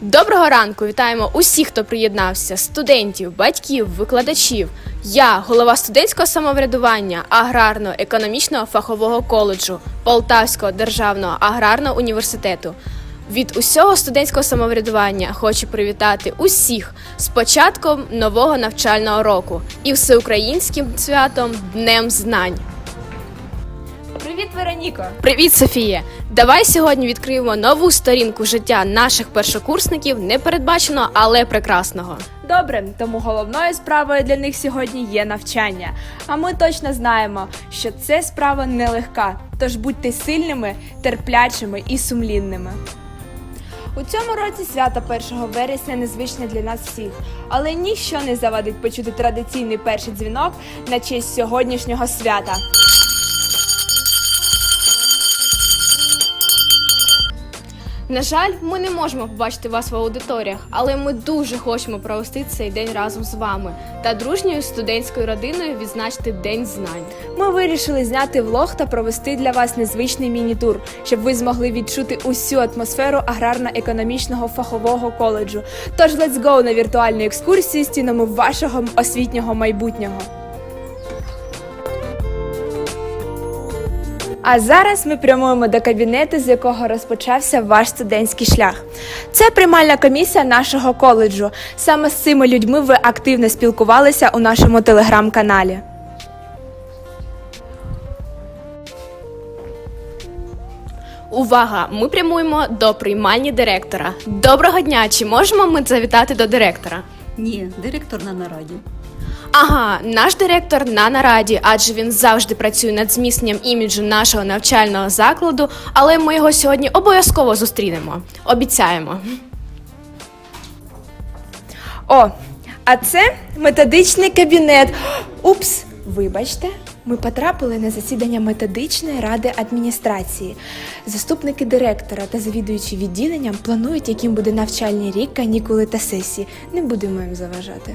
Доброго ранку! Вітаємо усіх, хто приєднався: студентів, батьків, викладачів. Я, голова студентського самоврядування аграрно-економічного фахового коледжу Полтавського державного аграрного університету. Від усього студентського самоврядування хочу привітати усіх з початком нового навчального року і всеукраїнським святом Днем Знань. Привіт, Вероніко! Привіт, Софія! Давай сьогодні відкриємо нову сторінку життя наших першокурсників, непередбаченого, але прекрасного. Добре, тому головною справою для них сьогодні є навчання. А ми точно знаємо, що це справа нелегка. Тож будьте сильними, терплячими і сумлінними. У цьому році свято 1 вересня незвичне для нас всіх, але ніщо не завадить почути традиційний перший дзвінок на честь сьогоднішнього свята. На жаль, ми не можемо побачити вас в аудиторіях, але ми дуже хочемо провести цей день разом з вами та дружньою студентською родиною відзначити День знань. Ми вирішили зняти влог та провести для вас незвичний міні-тур, щоб ви змогли відчути усю атмосферу аграрно-економічного фахового коледжу. Тож let's go на віртуальну екскурсію стінами вашого освітнього майбутнього. А зараз ми прямуємо до кабінету, з якого розпочався ваш студентський шлях. Це приймальна комісія нашого коледжу. Саме з цими людьми ви активно спілкувалися у нашому телеграм-каналі. Увага! Ми прямуємо до приймальні директора. Доброго дня! Чи можемо ми завітати до директора? Ні, директор на нараді. Ага, наш директор на нараді, адже він завжди працює над зміцненням іміджу нашого навчального закладу, але ми його сьогодні обов'язково зустрінемо. Обіцяємо. О, а це методичний кабінет. Упс, вибачте, ми потрапили на засідання методичної ради адміністрації. Заступники директора та завідуючі відділенням планують, яким буде навчальний рік, канікули та сесії. Не будемо їм заважати.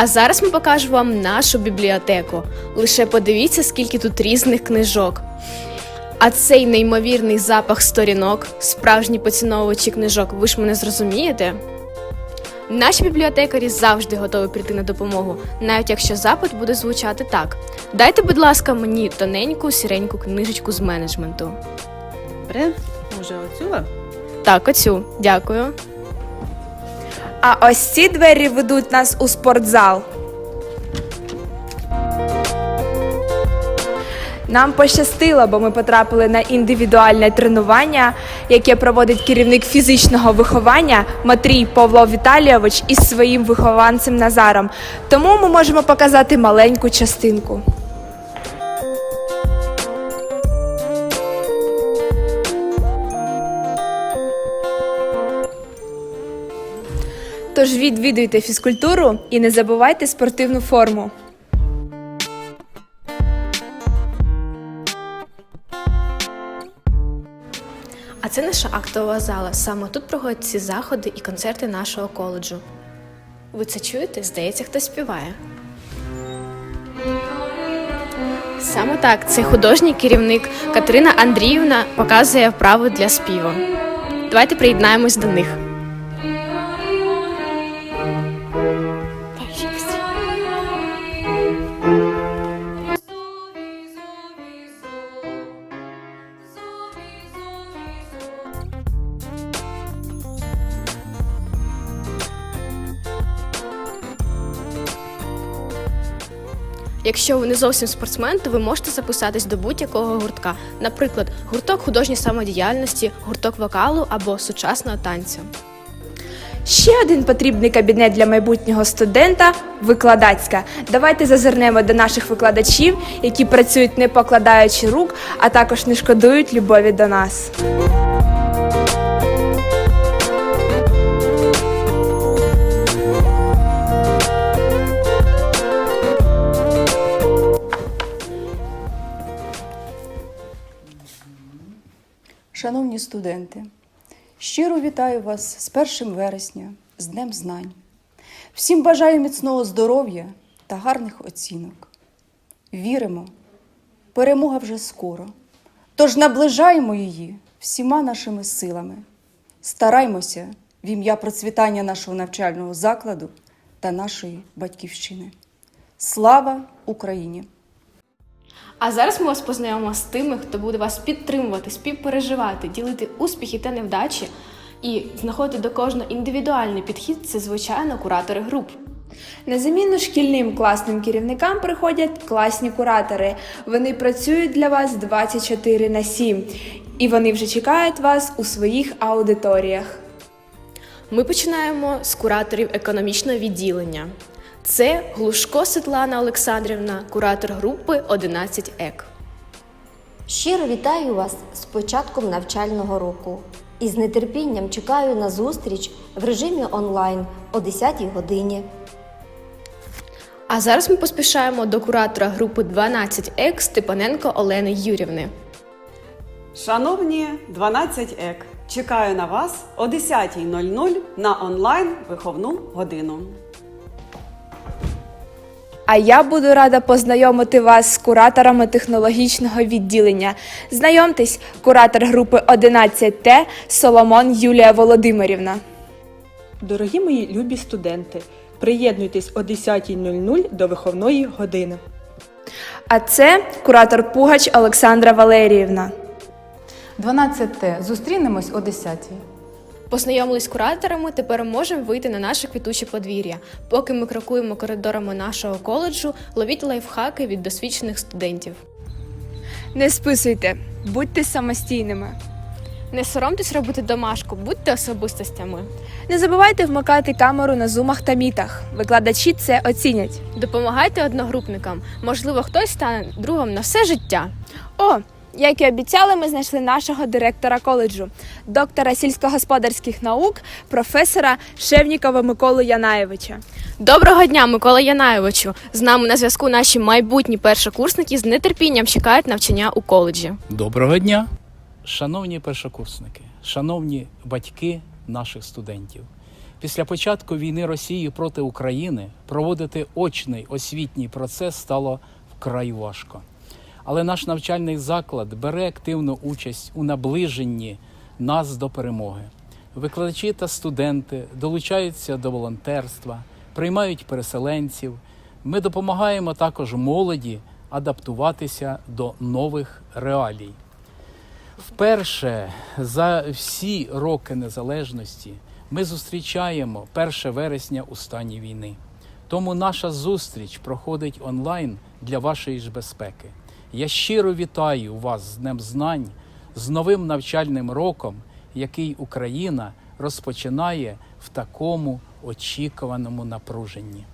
А зараз ми покажемо вам нашу бібліотеку. Лише подивіться, скільки тут різних книжок. А цей неймовірний запах сторінок, справжні поціновувачі книжок, ви ж мене зрозумієте? Наші бібліотекарі завжди готові прийти на допомогу, навіть якщо запит буде звучати так: дайте, будь ласка, мені тоненьку сіреньку книжечку з менеджменту. Добре, може оцю? Так, оцю, дякую. А ось ці двері ведуть нас у спортзал. Нам пощастило, бо ми потрапили на індивідуальне тренування, яке проводить керівник фізичного виховання Матрій Павло Віталійович із своїм вихованцем Назаром. Тому ми можемо показати маленьку частинку. Тож відвідуйте фізкультуру і не забувайте спортивну форму. А це наша актова зала. Саме тут проходять ці заходи і концерти нашого коледжу. Ви це чуєте? Здається, хтось співає. Саме так, це художній керівник Катерина Андріївна показує вправи для співу. Давайте приєднаємось до них. Якщо ви не зовсім спортсмен, то ви можете записатись до будь-якого гуртка, наприклад, гурток художньої самодіяльності, гурток вокалу або сучасного танцю. Ще один потрібний кабінет для майбутнього студента викладацька. Давайте зазирнемо до наших викладачів, які працюють не покладаючи рук, а також не шкодують любові до нас. Шановні студенти, Щиро вітаю вас з 1 вересня, з Днем Знань. Всім бажаю міцного здоров'я та гарних оцінок. Віримо, перемога вже скоро. Тож наближаємо її всіма нашими силами. Стараймося в ім'я процвітання нашого навчального закладу та нашої батьківщини. Слава Україні! А зараз ми вас познайомимо з тими, хто буде вас підтримувати, співпереживати, ділити успіхи та невдачі і знаходити до кожного індивідуальний підхід це, звичайно, куратори груп. На заміну шкільним класним керівникам приходять класні куратори. Вони працюють для вас 24 на 7, і вони вже чекають вас у своїх аудиторіях. Ми починаємо з кураторів економічного відділення. Це Глушко Світлана Олександрівна, куратор групи 11 ЕК. Щиро вітаю вас з початком навчального року і з нетерпінням чекаю на зустріч в режимі онлайн о 10 годині. А зараз ми поспішаємо до куратора групи 12 ЕК Степаненко Олени Юрівни. Шановні 12 ек, чекаю на вас о 10.00 на онлайн виховну годину. А я буду рада познайомити вас з кураторами технологічного відділення. Знайомтесь, куратор групи 11Т Соломон Юлія Володимирівна. Дорогі мої любі студенти, приєднуйтесь о 10.00 до виховної години. А це куратор Пугач Олександра Валеріївна. 12Т. Зустрінемось о 10-й. Познайомились з кураторами, тепер можемо вийти на наше квітуче подвір'я. Поки ми крокуємо коридорами нашого коледжу, ловіть лайфхаки від досвідчених студентів. Не списуйте, будьте самостійними. Не соромтесь робити домашку, будьте особистостями. Не забувайте вмикати камеру на зумах та мітах. Викладачі це оцінять. Допомагайте одногрупникам. Можливо, хтось стане другом на все життя. О, як і обіцяли, ми знайшли нашого директора коледжу, доктора сільськогосподарських наук, професора Шевнікова Миколу Янаєвича. Доброго дня, Микола Янаєвичу. З нами на зв'язку наші майбутні першокурсники з нетерпінням чекають навчання у коледжі. Доброго дня, шановні першокурсники, шановні батьки наших студентів. Після початку війни Росії проти України проводити очний освітній процес стало вкрай важко. Але наш навчальний заклад бере активну участь у наближенні нас до перемоги. Викладачі та студенти долучаються до волонтерства, приймають переселенців. Ми допомагаємо також молоді адаптуватися до нових реалій. Вперше за всі роки незалежності ми зустрічаємо 1 вересня у стані війни. Тому наша зустріч проходить онлайн для вашої ж безпеки. Я щиро вітаю вас з Днем Знань, з новим навчальним роком, який Україна розпочинає в такому очікуваному напруженні.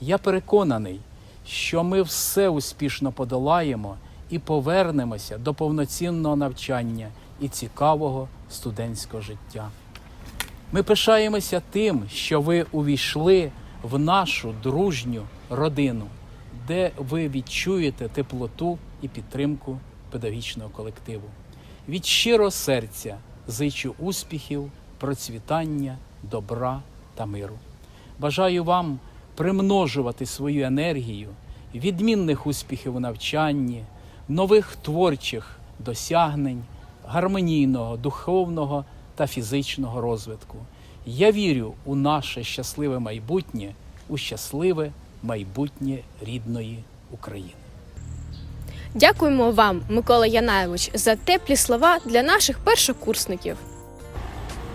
Я переконаний, що ми все успішно подолаємо і повернемося до повноцінного навчання і цікавого студентського життя. Ми пишаємося тим, що ви увійшли в нашу дружню родину, де ви відчуєте теплоту і підтримку педагогічного колективу. Від щирого серця зичу успіхів, процвітання, добра та миру. Бажаю вам примножувати свою енергію, відмінних успіхів у навчанні, нових творчих досягнень, гармонійного, духовного та фізичного розвитку. Я вірю у наше щасливе майбутнє, у щасливе майбутнє рідної України. Дякуємо вам, Микола Янаєвич, за теплі слова для наших першокурсників.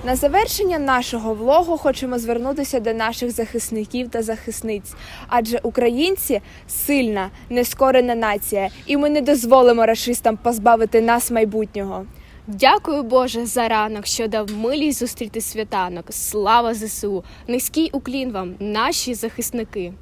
На завершення нашого влогу хочемо звернутися до наших захисників та захисниць, адже українці сильна, нескорена нація, і ми не дозволимо рашистам позбавити нас майбутнього. Дякую Боже за ранок, що дав милість зустріти святанок. Слава ЗСУ! Низький уклін вам, наші захисники.